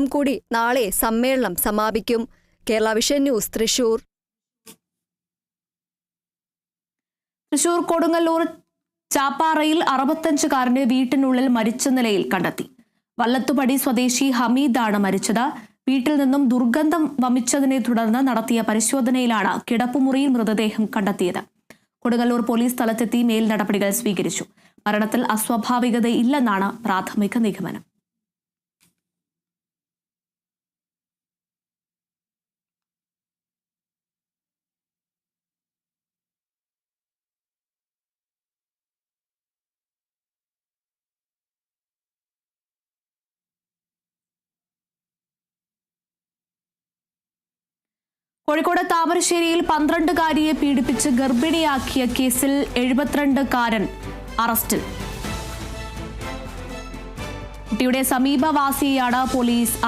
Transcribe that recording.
റിപ്പോർട്ടോടും കൂടി നാളെ സമ്മേളനം സമാപിക്കും. Kerala vision news Thrissur. Thrissur Kodungallur ചാപ്പാറയിൽ അറുപത്തഞ്ചുകാരനെ വീട്ടിനുള്ളിൽ മരിച്ച നിലയിൽ കണ്ടെത്തി. വല്ലത്തുപടി സ്വദേശി ഹമീദാണ് മരിച്ചത്. വീട്ടിൽ നിന്നും ദുർഗന്ധം വമിച്ചതിനെ തുടർന്ന് നടത്തിയ പരിശോധനയിലാണ് കിടപ്പുമുറിയിൽ മൃതദേഹം കണ്ടെത്തിയത്. കൊടുങ്ങല്ലൂർ പോലീസ് സ്ഥലത്തെത്തി മേൽ നടപടികൾ സ്വീകരിച്ചു. മരണത്തിൽ അസ്വാഭാവികതയില്ലെന്നാണ് പ്രാഥമിക നിഗമനം. കോഴിക്കോട് താമരശ്ശേരിയിൽ പന്ത്രണ്ടുകാരിയെ പീഡിപ്പിച്ച് ഗർഭിണിയാക്കിയ കേസിൽ എഴുപത്തിരണ്ടുകാരൻ അറസ്റ്റിൽ കുട്ടിയുടെ സമീപവാസിയെയാണ് പോലീസ്